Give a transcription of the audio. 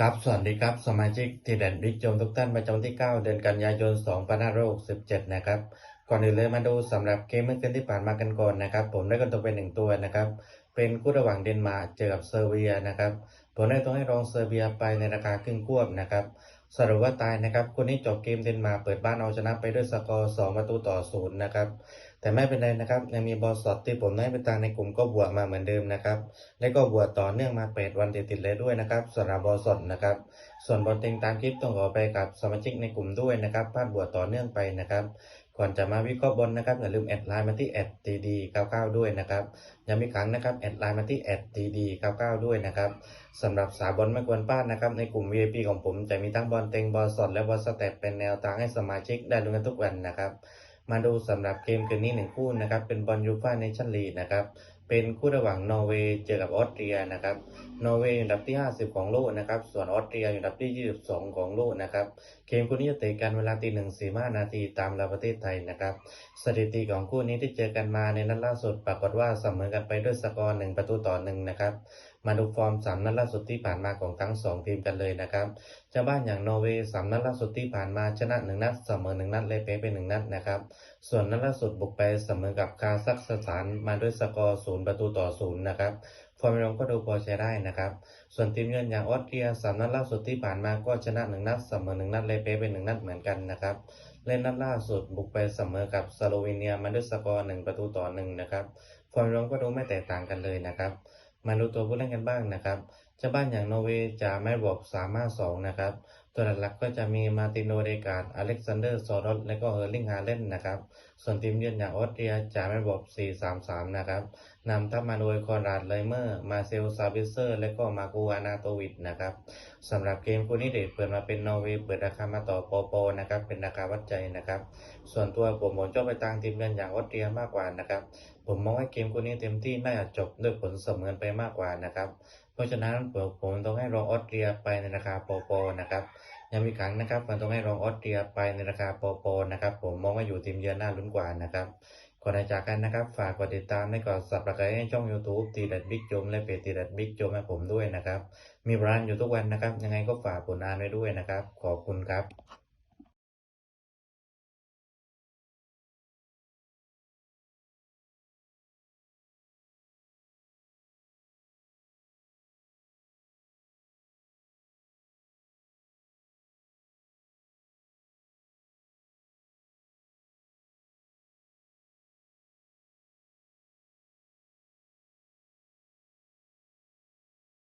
ครับ สวัสดีครับ สมาชิกทีเด่นบิ๊กโจมทุกท่านประจำที่ 9 เดือนกันยายน 2567 นะครับ ก่อนอื่นเลยมาดูสำหรับเกมเมื่อคืนที่ผ่านมากันก่อนนะครับ ผมได้กันตัวเป็นหนึ่งตัวนะครับ เป็นคู่ระหว่างเดนมาร์กเจอกับเซอร์เบียนะครับผมได้ต้องให้รองเซอร์เบียไปในราคาครึ่งควบนะครับสรุปว่าตายนะครับคู่นี้จบเกมเดนมาร์กเปิดบ้านเอาชนะไปด้วยสกอร์ 2 ประตูต่อศูนย์นะครับ แต่ไม่เป็นไรนะครับยังมีบอลสดที่ผมได้ไปตางในกลุ่มก็บวกมาเหมือนเดิมนะครับ และก็บวกต่อเนื่องมา8วันติดๆเลยด้วยนะครับสำหรับบอลสดนะครับ ส่วนบอลเต็งตามคลิปต้องขอไปกับสมาชิกในกลุ่มด้วยนะครับพลาดบวกต่อเนื่องไปนะครับ ก่อนจะมาวิเคราะห์บอลนะครับอย่าลืมแอดไลน์มาที่แอดทีดี99ด้วยนะครับย้ำอีกครั้งนะครับแอดไลน์มาที่แอดทีดี99ด้วยนะครับสำหรับสาบอลไม่ควรพลาดนะครับในกลุ่ม VIP ของผมจะมีทั้งบอลเต็งบอลสดและบอลสเตตเป็นแนวทางให้สมาชิกได้ลุ้นกันทุกวันนะครับมาดูสำหรับเกมคืนนี้หนึ่งคู่นะครับเป็นบอลยูฟ่าเนชั่นลีกนะครับเป็นคู่ระหว่างนอร์เวย์เจอกับออสเตรียนะครับ นอร์เวย์อยู่อันดับที่ 50 ของโลกนะครับ ส่วนออสเตรียอยู่อันดับที่ 22 ของโลกนะครับ เกมคู่นี้จะเตะกันเวลาตีหนึ่งสี่ห้านาทีตามเวลาประเทศไทยนะครับ สถิติของคู่นี้ที่เจอกันมาในนัดล่าสุดปรากฏว่าเสมอกันไปด้วยสกอร์หนึ่งประตูต่อหนึ่งนะครับ มาดูฟอร์มสามนัดล่าสุดที่ผ่านมาของทั้งสองทีมกันเลยนะครับเจ้าบ้านอย่างนอร์เวย์สามนัดล่าสุดที่ผ่านมาชนะหนึ่งนัดเสมอหนึ่งนัดและแพ้ไปหนึ่งนัดนะครับ ส่วนนัดล่าสุดบุกไปเสมอกับคาซัคสถานมาด้วยสกอร์ศูนย์ประตูต่อศูนย์นะครับ ความรวก็ดูพอใช้ได้นะครับ ส่วนทีมเยือนอย่างออสเตรียสามนัดล่าสุดที่ผ่านมาก็ชนะหนึ่งนัดเสมอหนึ่งนัดเละแพ้ไปหนึ่งนัดเหมือนกันนะครับเล่นนัดล่าสุดบุกไปเสมอกับสโลวีเนียมาด้วยสกอร์หนึ่งประตูต่อหนึ่งนะครับความรวก็ดูไม่แตกต่างกันเลยนะครับ มาดูตัวผู้เล่นกันบ้างนะครับเจ้าบ้านอย่างนอร์เวย์จะไม่บอกสามารถสองนะครับ ตัวหลักๆก็จะมีมาตินโนเดการ์ดอเล็กซานเดอร์ ซอรอสและก็เออร์ลิงฮาเลนนะครับ ส่วนทีมเยือนอย่างออสเตรียจะไม่บอก4-3-3 นะครับนำทัพมาโดยคอนราดไลเมอร์ มาเซลซาบิเซอร์ และก็มากูอานาโตวิดนะครับสำหรับเกมคู่นี้เดทเปิดมาเป็นนอร์เวย์เปิดราคามาต่อโปโปนะครับเป็นราคาวัดใจนะครับ ส่วนตัวผมผมชอบไปตางทีมเยือนอย่างออสเตรียมากกว่านะครับ ผมมองว่าเกมคู่นี้เต็มที่น่าจะจบด้วยผลเสมอไปมากกว่านะครับ เพราะฉะนั้นผมผมต้องให้รองออสเตรียไปในราคาโปโปนะครับย้ำอีกครั้งนะครับมันต้องให้รองออสเตรียไปในราคาโปโปนะครับ ผมมองว่าอยู่ทีมเยือนน่าลุ้นกว่านะครับก่อนจากกันนะครับ ฝากกดติดตามและกด subscribe ให้ช่อง YouTube ตีดัดบิ๊กโจมและเพจตีดัดบิ๊กโจมให้ผมด้วยนะครับ มีร้านอยู่ทุกวันนะครับ ยังไงก็ฝากผลงานไว้ด้วยนะครับ ขอบคุณครับ